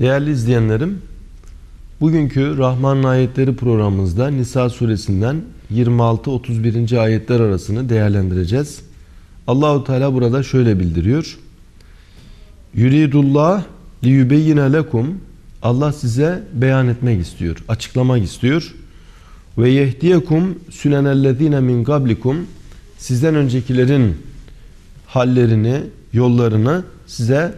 Değerli izleyenlerim, bugünkü Rahman ayetleri programımızda Nisa suresinden 26-31. ayetler arasını değerlendireceğiz. Allahu Teala burada şöyle bildiriyor. Yuridullah liyubeyyine lekum Allah size beyan etmek istiyor, açıklamak istiyor. Ve yehdiyekum sünenellezine min qablikum sizden öncekilerin hallerini, yollarını size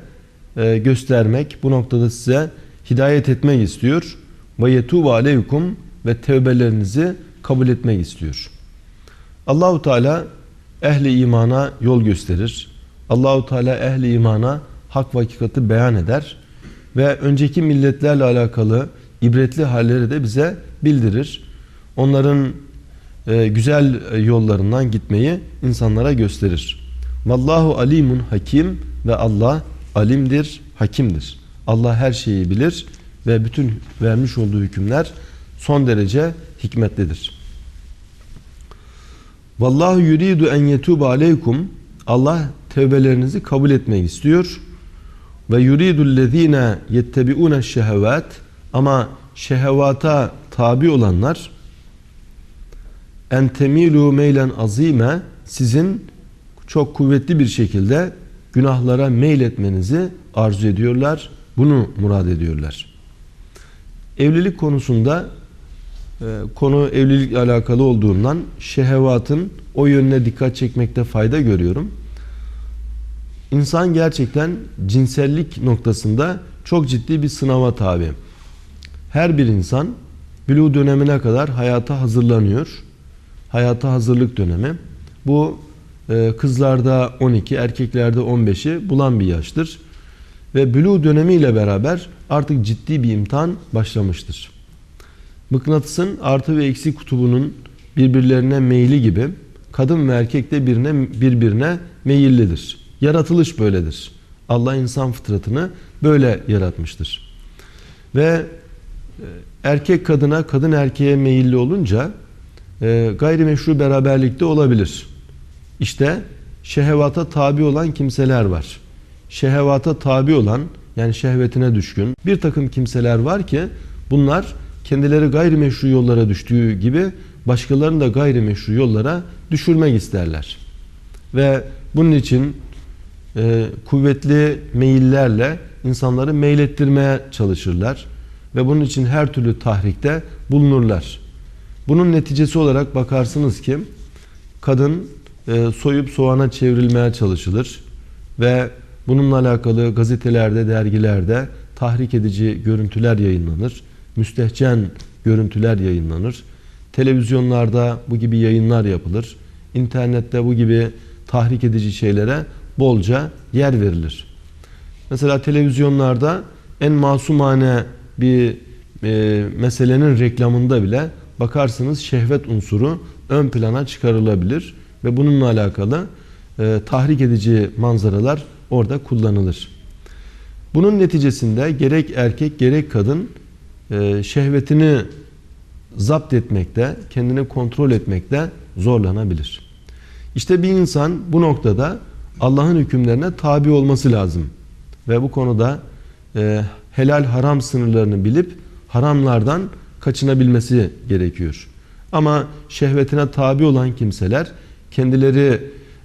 e, göstermek, bu noktada size hidayet etmek istiyor. Ve yetubu aleykum ve tevbelerinizi kabul etmek istiyor. Allahu Teala ehli imana yol gösterir. Allahu Teala ehli imana hak ve beyan eder ve önceki milletlerle alakalı ibretli halleri de bize bildirir. Onların e, güzel yollarından gitmeyi insanlara gösterir. Vallahu alimun hakim ve Allah alimdir, hakimdir. Allah her şeyi bilir ve bütün vermiş olduğu hükümler son derece hikmetlidir. Vallahu yuridu en yetuba aleykum Allah tevbelerinizi kabul etmek istiyor. Ve yuridu lezine yettebiune şehevat ama şehevata tabi olanlar en temilu meylen azime sizin çok kuvvetli bir şekilde günahlara meyletmenizi arzu ediyorlar. Bunu murad ediyorlar. Evlilik konusunda e, konu evlilikle alakalı olduğundan şehevatın o yönüne dikkat çekmekte fayda görüyorum. İnsan gerçekten cinsellik noktasında çok ciddi bir sınava tabi. Her bir insan bülü dönemine kadar hayata hazırlanıyor. Hayata hazırlık dönemi. Bu kızlarda 12, erkeklerde 15'i bulan bir yaştır. Ve bülü dönemiyle beraber artık ciddi bir imtihan başlamıştır. Mıknatısın artı ve eksi kutubunun birbirlerine meyli gibi kadın ve erkek de birine, birbirine meyillidir. Yaratılış böyledir. Allah insan fıtratını böyle yaratmıştır. Ve e, erkek kadına, kadın erkeğe meyilli olunca e, gayrimeşru beraberlikte olabilir. İşte şehevata tabi olan kimseler var. Şehevata tabi olan yani şehvetine düşkün bir takım kimseler var ki bunlar kendileri gayrimeşru yollara düştüğü gibi başkalarını da gayrimeşru yollara düşürmek isterler. Ve bunun için e, kuvvetli meyillerle insanları meylettirmeye çalışırlar. Ve bunun için her türlü tahrikte bulunurlar. Bunun neticesi olarak bakarsınız ki kadın soyup soğana çevrilmeye çalışılır ve bununla alakalı gazetelerde, dergilerde tahrik edici görüntüler yayınlanır. Müstehcen görüntüler yayınlanır. Televizyonlarda bu gibi yayınlar yapılır. İnternette bu gibi tahrik edici şeylere bolca yer verilir. Mesela televizyonlarda en masumane bir e, meselenin reklamında bile bakarsınız şehvet unsuru ön plana çıkarılabilir ve bununla alakalı e, tahrik edici manzaralar orada kullanılır. Bunun neticesinde gerek erkek gerek kadın e, şehvetini zapt etmekte, kendini kontrol etmekte zorlanabilir. İşte bir insan bu noktada Allah'ın hükümlerine tabi olması lazım. Ve bu konuda e, helal haram sınırlarını bilip haramlardan kaçınabilmesi gerekiyor. Ama şehvetine tabi olan kimseler kendileri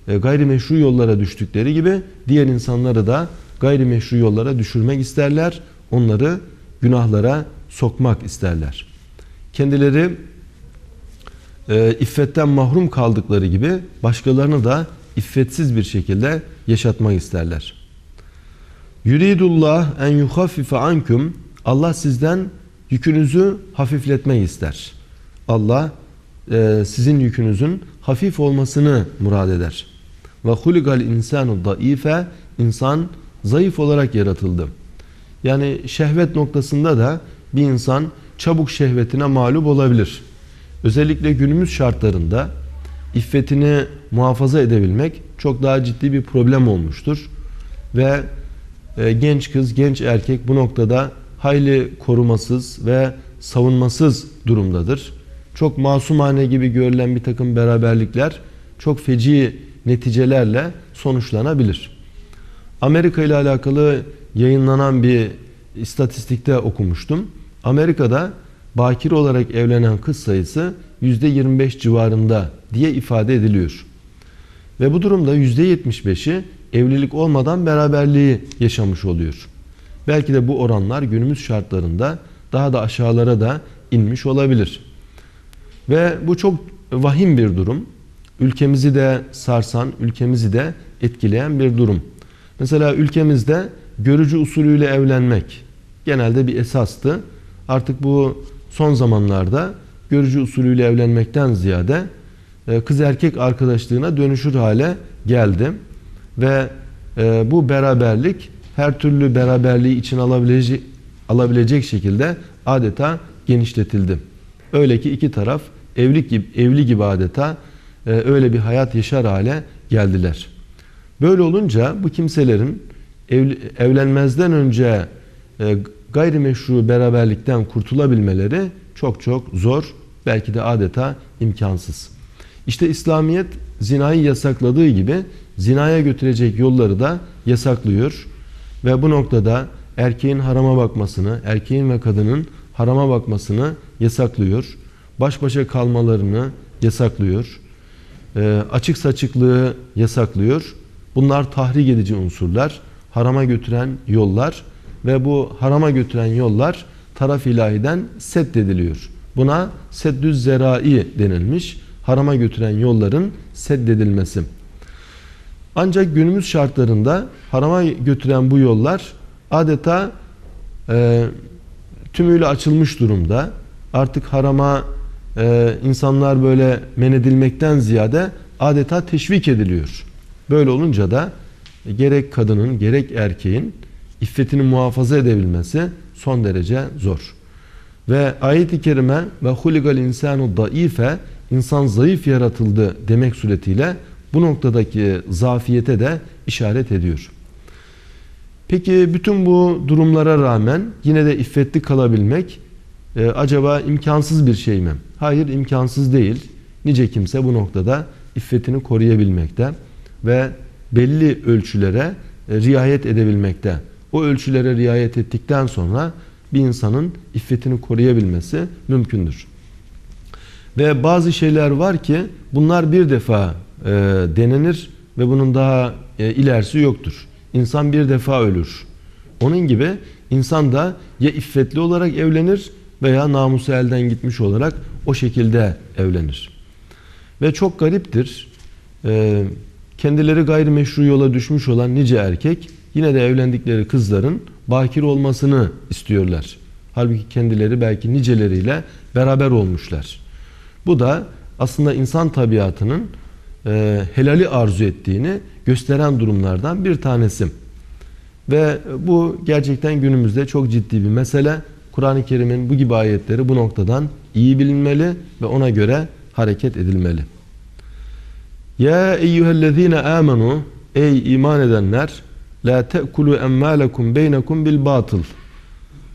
e, gayrimeşru yollara düştükleri gibi diğer insanları da gayrimeşru yollara düşürmek isterler. Onları günahlara sokmak isterler. Kendileri e, iffetten mahrum kaldıkları gibi başkalarını da iffetsiz bir şekilde yaşatmak isterler. Yuridullah en yuhaffife ankum Allah sizden yükünüzü hafifletmeyi ister. Allah e, sizin yükünüzün hafif olmasını murad eder. Ve huligal insanu daife insan zayıf olarak yaratıldı. Yani şehvet noktasında da bir insan çabuk şehvetine mağlup olabilir. Özellikle günümüz şartlarında iffetini muhafaza edebilmek çok daha ciddi bir problem olmuştur. Ve e, genç kız, genç erkek bu noktada hayli korumasız ve savunmasız durumdadır. Çok masumane gibi görülen bir takım beraberlikler çok feci neticelerle sonuçlanabilir. Amerika ile alakalı yayınlanan bir istatistikte okumuştum. Amerika'da bakir olarak evlenen kız sayısı %25 civarında diye ifade ediliyor. Ve bu durumda %75'i evlilik olmadan beraberliği yaşamış oluyor. Belki de bu oranlar günümüz şartlarında daha da aşağılara da inmiş olabilir. Ve bu çok vahim bir durum. Ülkemizi de sarsan, ülkemizi de etkileyen bir durum. Mesela ülkemizde görücü usulüyle evlenmek genelde bir esastı. Artık bu son zamanlarda görücü usulüyle evlenmekten ziyade e, kız erkek arkadaşlığına dönüşür hale geldi. Ve e, bu beraberlik her türlü beraberliği için alabilecek, alabilecek şekilde adeta genişletildi. Öyle ki iki taraf evlilik gibi, evli gibi adeta e, öyle bir hayat yaşar hale geldiler. Böyle olunca bu kimselerin evli, evlenmezden önce e, gayrimeşru beraberlikten kurtulabilmeleri çok çok zor, belki de adeta imkansız. İşte İslamiyet zinayı yasakladığı gibi zinaya götürecek yolları da yasaklıyor. Ve bu noktada erkeğin harama bakmasını, erkeğin ve kadının harama bakmasını yasaklıyor. Baş başa kalmalarını yasaklıyor. E, açık saçıklığı yasaklıyor. Bunlar tahrik edici unsurlar, harama götüren yollar ve bu harama götüren yollar taraf ilahiden seddediliyor. Buna seddüz zerai denilmiş. Harama götüren yolların seddedilmesi. Ancak günümüz şartlarında harama götüren bu yollar adeta e, tümüyle açılmış durumda. Artık harama e, insanlar böyle men edilmekten ziyade adeta teşvik ediliyor. Böyle olunca da gerek kadının gerek erkeğin iffetini muhafaza edebilmesi son derece zor. Ve ayet-i kerime ve huligal insanu daife insan zayıf yaratıldı demek suretiyle bu noktadaki zafiyete de işaret ediyor. Peki bütün bu durumlara rağmen yine de iffetli kalabilmek e, acaba imkansız bir şey mi? Hayır imkansız değil. Nice kimse bu noktada iffetini koruyabilmekte ve belli ölçülere e, riayet edebilmekte. O ölçülere riayet ettikten sonra bir insanın iffetini koruyabilmesi mümkündür. Ve bazı şeyler var ki bunlar bir defa e, denenir ve bunun daha e, ilerisi yoktur. İnsan bir defa ölür. Onun gibi insan da ya iffetli olarak evlenir veya namusu elden gitmiş olarak o şekilde evlenir. Ve çok gariptir. E, kendileri gayrimeşru yola düşmüş olan nice erkek yine de evlendikleri kızların bakir olmasını istiyorlar. Halbuki kendileri belki niceleriyle beraber olmuşlar. Bu da aslında insan tabiatının e, helali arzu ettiğini gösteren durumlardan bir tanesi. Ve bu gerçekten günümüzde çok ciddi bir mesele. Kur'an-ı Kerim'in bu gibi ayetleri bu noktadan iyi bilinmeli ve ona göre hareket edilmeli. Ya eyyühellezine amenu Ey iman edenler La te'kulu emmâlekum beynekum bil batıl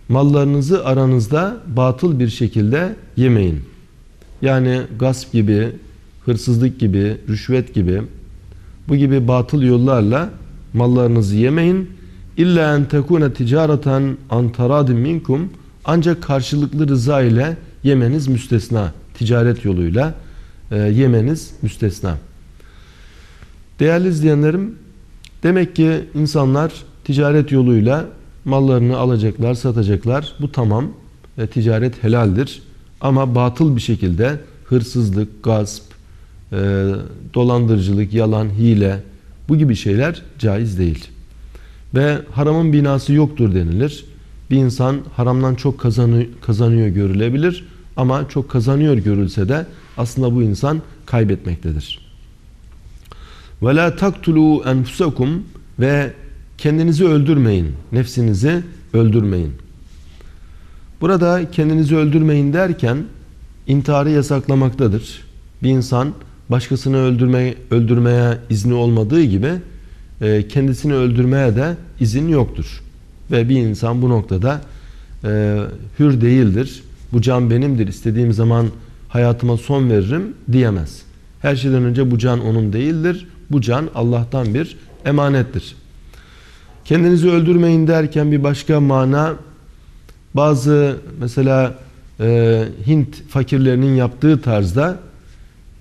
Mallarınızı aranızda batıl bir şekilde yemeyin. Yani gasp gibi, hırsızlık gibi, rüşvet gibi bu gibi batıl yollarla mallarınızı yemeyin. İlla en tekune ticareten an minkum ancak karşılıklı rıza ile yemeniz müstesna. Ticaret yoluyla e, yemeniz müstesna. Değerli izleyenlerim, demek ki insanlar ticaret yoluyla mallarını alacaklar, satacaklar. Bu tamam. E, ticaret helaldir. Ama batıl bir şekilde hırsızlık, gasp, e, dolandırıcılık, yalan, hile bu gibi şeyler caiz değil. Ve haramın binası yoktur denilir. Bir insan haramdan çok kazanıyor, kazanıyor görülebilir ama çok kazanıyor görülse de aslında bu insan kaybetmektedir. Ve la taktulu enfusakum ve kendinizi öldürmeyin. Nefsinizi öldürmeyin. Burada kendinizi öldürmeyin derken intiharı yasaklamaktadır. Bir insan başkasını öldürme, öldürmeye izni olmadığı gibi e, kendisini öldürmeye de izin yoktur. Ve bir insan bu noktada e, hür değildir. Bu can benimdir. İstediğim zaman hayatıma son veririm diyemez. Her şeyden önce bu can onun değildir. Bu can Allah'tan bir emanettir. Kendinizi öldürmeyin derken bir başka mana bazı mesela e, Hint fakirlerinin yaptığı tarzda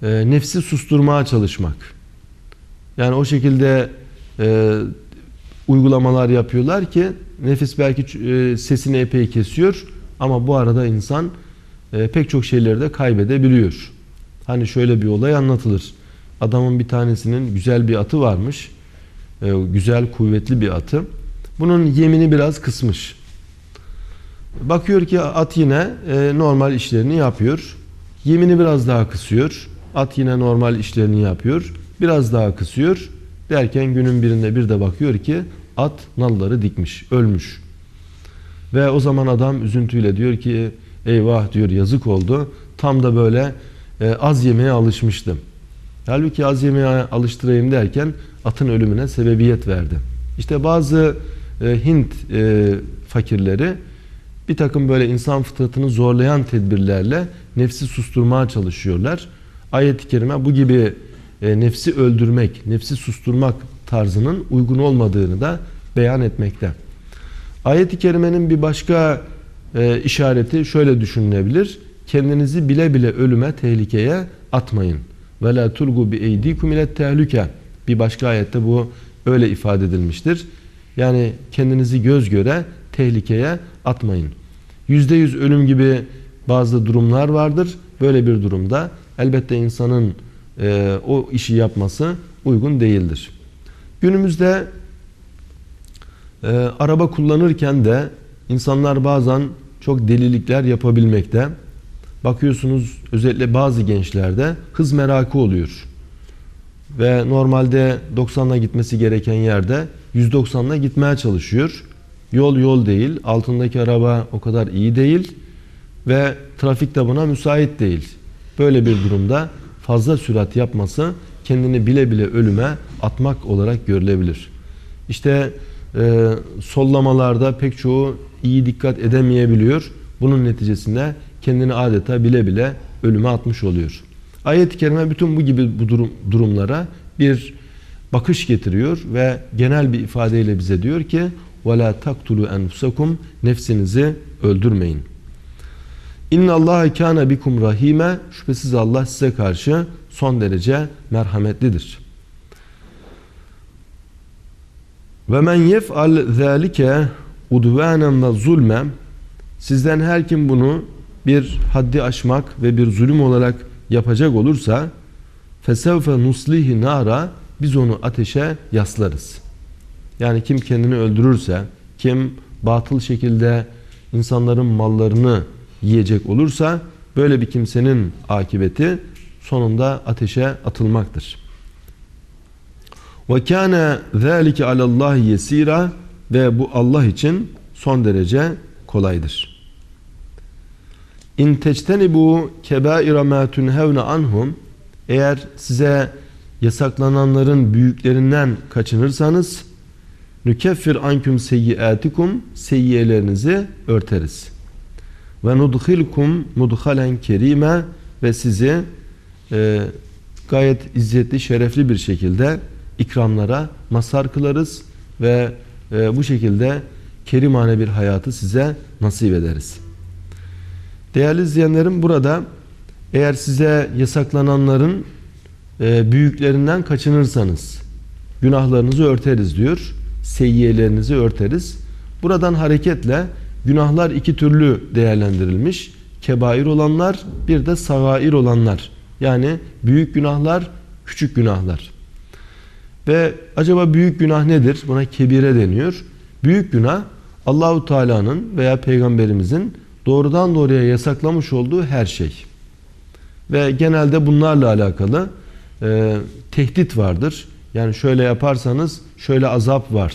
e, nefsi susturmaya çalışmak. Yani o şekilde e, uygulamalar yapıyorlar ki nefis belki e, sesini epey kesiyor ama bu arada insan e, pek çok şeyleri de kaybedebiliyor. Hani şöyle bir olay anlatılır. Adamın bir tanesinin güzel bir atı varmış. E, güzel, kuvvetli bir atı. Bunun yemini biraz kısmış. Bakıyor ki at yine normal işlerini yapıyor. Yemini biraz daha kısıyor. At yine normal işlerini yapıyor. Biraz daha kısıyor. Derken günün birinde bir de bakıyor ki at nalları dikmiş, ölmüş. Ve o zaman adam üzüntüyle diyor ki eyvah diyor yazık oldu. Tam da böyle e, az yemeye alışmıştım. Halbuki az yemeye alıştırayım derken atın ölümüne sebebiyet verdi. İşte bazı e, Hint e, fakirleri bir takım böyle insan fıtratını zorlayan tedbirlerle nefsi susturmaya çalışıyorlar. Ayet-i kerime bu gibi e, nefsi öldürmek, nefsi susturmak tarzının uygun olmadığını da beyan etmekte. Ayet-i kerimenin bir başka e, işareti şöyle düşünülebilir. Kendinizi bile bile ölüme, tehlikeye atmayın. Ve la tulgu bi eydikum ile tehlike. Bir başka ayette bu öyle ifade edilmiştir. Yani kendinizi göz göre tehlikeye atmayın. Yüzde yüz ölüm gibi bazı durumlar vardır. Böyle bir durumda elbette insanın e, o işi yapması uygun değildir. Günümüzde e, araba kullanırken de insanlar bazen çok delilikler yapabilmekte. Bakıyorsunuz özellikle bazı gençlerde hız merakı oluyor. Ve normalde 90'la gitmesi gereken yerde 190'la gitmeye çalışıyor. Yol yol değil, altındaki araba o kadar iyi değil ve trafik de buna müsait değil. Böyle bir durumda fazla sürat yapması kendini bile bile ölüme atmak olarak görülebilir. İşte e, sollamalarda pek çoğu iyi dikkat edemeyebiliyor. Bunun neticesinde kendini adeta bile bile ölüme atmış oluyor. Ayet-i Kerime bütün bu gibi bu durum, durumlara bir bakış getiriyor ve genel bir ifadeyle bize diyor ki وَلَا تَقْتُلُوا اَنْفُسَكُمْ Nefsinizi öldürmeyin. İnna Allah kana bikum rahime. Şüphesiz Allah size karşı son derece merhametlidir. Ve men yef'al zalike udvanen ve zulmen sizden her kim bunu bir haddi aşmak ve bir zulüm olarak yapacak olursa fesevfe nuslihi nara biz onu ateşe yaslarız. Yani kim kendini öldürürse, kim batıl şekilde insanların mallarını yiyecek olursa böyle bir kimsenin akibeti sonunda ateşe atılmaktır. Ve kana zalike alallahi yesira ve bu Allah için son derece kolaydır. İn bu kebaira ma tunhevne anhum eğer size yasaklananların büyüklerinden kaçınırsanız nükeffir anküm seyyiatikum seyyiyelerinizi örteriz. Ve nudkhilkum mudhalen kerime ve sizi e, gayet izzetli, şerefli bir şekilde ikramlara mazhar kılarız ve e, bu şekilde kerimane bir hayatı size nasip ederiz. Değerli izleyenlerim burada eğer size yasaklananların e, büyüklerinden kaçınırsanız günahlarınızı örteriz diyor. Seyyiyelerinizi örteriz. Buradan hareketle günahlar iki türlü değerlendirilmiş. Kebair olanlar bir de sagair olanlar. Yani büyük günahlar, küçük günahlar. Ve acaba büyük günah nedir? Buna kebire deniyor. Büyük günah Allahu Teala'nın veya peygamberimizin doğrudan doğruya yasaklamış olduğu her şey. Ve genelde bunlarla alakalı e, tehdit vardır. Yani şöyle yaparsanız şöyle azap var.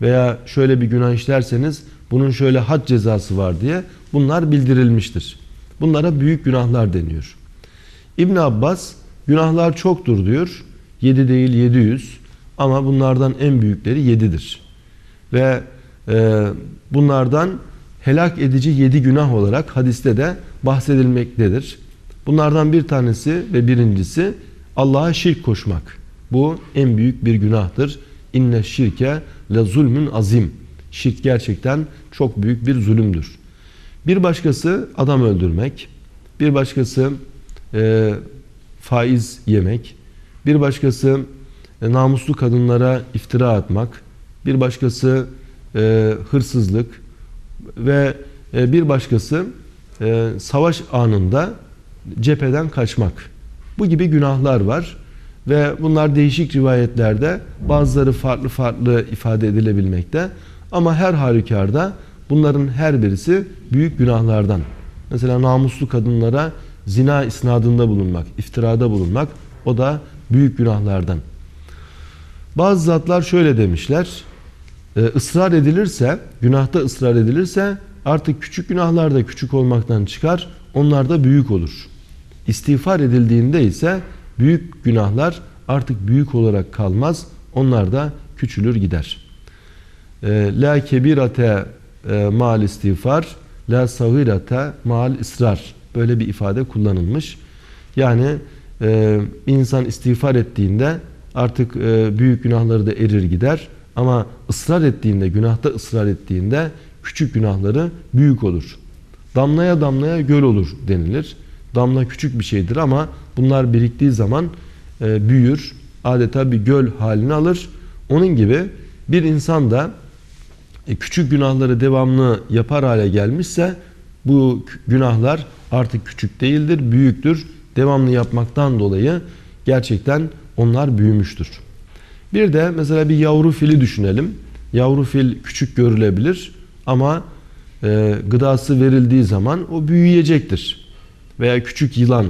Veya şöyle bir günah işlerseniz bunun şöyle had cezası var diye bunlar bildirilmiştir. Bunlara büyük günahlar deniyor. İbn Abbas günahlar çoktur diyor. 7 değil 700 ama bunlardan en büyükleri 7'dir. Ve e, bunlardan helak edici 7 günah olarak hadiste de bahsedilmektedir. Bunlardan bir tanesi ve birincisi Allah'a şirk koşmak. Bu en büyük bir günahtır. İnne şirke le zulmün azim. Şirk gerçekten çok büyük bir zulümdür. Bir başkası adam öldürmek, bir başkası e, faiz yemek, bir başkası e, namuslu kadınlara iftira atmak, bir başkası e, hırsızlık ve e, bir başkası e, savaş anında cepheden kaçmak. Bu gibi günahlar var ve bunlar değişik rivayetlerde bazıları farklı farklı ifade edilebilmekte. Ama her halükarda bunların her birisi büyük günahlardan. Mesela namuslu kadınlara zina isnadında bulunmak, iftirada bulunmak o da büyük günahlardan. Bazı zatlar şöyle demişler. E, ısrar edilirse, günahta ısrar edilirse artık küçük günahlar da küçük olmaktan çıkar, onlar da büyük olur. İstiğfar edildiğinde ise büyük günahlar artık büyük olarak kalmaz, onlar da küçülür gider. E, la kebirate e, mal istiğfar, la sagirate mal ısrar. Böyle bir ifade kullanılmış. Yani e, insan istiğfar ettiğinde artık e, büyük günahları da erir gider. Ama ısrar ettiğinde, günahta ısrar ettiğinde küçük günahları büyük olur. Damlaya damlaya göl olur denilir. Damla küçük bir şeydir ama bunlar biriktiği zaman e, büyür. Adeta bir göl halini alır. Onun gibi bir insan da küçük günahları devamlı yapar hale gelmişse bu günahlar artık küçük değildir, büyüktür. Devamlı yapmaktan dolayı gerçekten onlar büyümüştür. Bir de mesela bir yavru fili düşünelim. Yavru fil küçük görülebilir ama e, gıdası verildiği zaman o büyüyecektir. Veya küçük yılan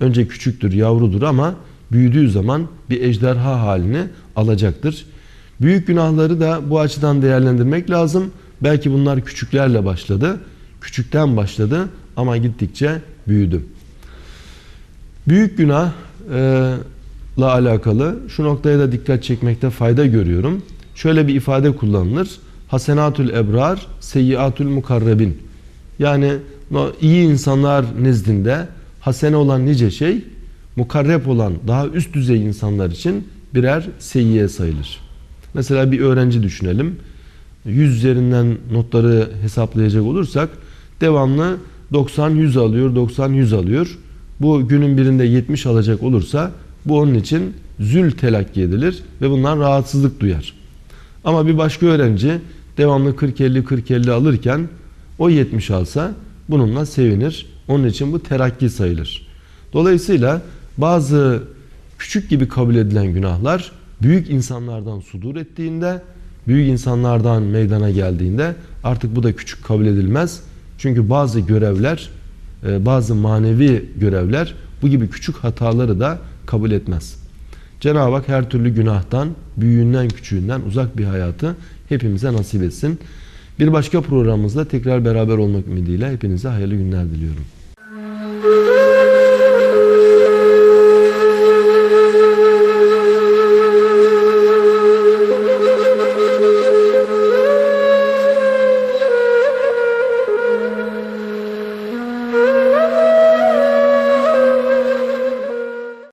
önce küçüktür, yavrudur ama büyüdüğü zaman bir ejderha halini alacaktır. Büyük günahları da bu açıdan değerlendirmek lazım. Belki bunlar küçüklerle başladı. Küçükten başladı ama gittikçe büyüdü. Büyük günah e, la alakalı şu noktaya da dikkat çekmekte fayda görüyorum. Şöyle bir ifade kullanılır. Hasenatül ebrar, seyyiatül mukarrebin. Yani iyi insanlar nezdinde hasene olan nice şey, mukarreb olan daha üst düzey insanlar için birer seyyiye sayılır. Mesela bir öğrenci düşünelim. 100 üzerinden notları hesaplayacak olursak devamlı 90-100 alıyor, 90-100 alıyor. Bu günün birinde 70 alacak olursa bu onun için zül telakki edilir ve bundan rahatsızlık duyar. Ama bir başka öğrenci devamlı 40-50-40-50 alırken o 70 alsa bununla sevinir. Onun için bu terakki sayılır. Dolayısıyla bazı küçük gibi kabul edilen günahlar büyük insanlardan sudur ettiğinde, büyük insanlardan meydana geldiğinde artık bu da küçük kabul edilmez. Çünkü bazı görevler, e, bazı manevi görevler bu gibi küçük hataları da kabul etmez. Cenab-ı Hak her türlü günahtan, büyüğünden küçüğünden uzak bir hayatı hepimize nasip etsin. Bir başka programımızda tekrar beraber olmak ümidiyle hepinize hayırlı günler diliyorum.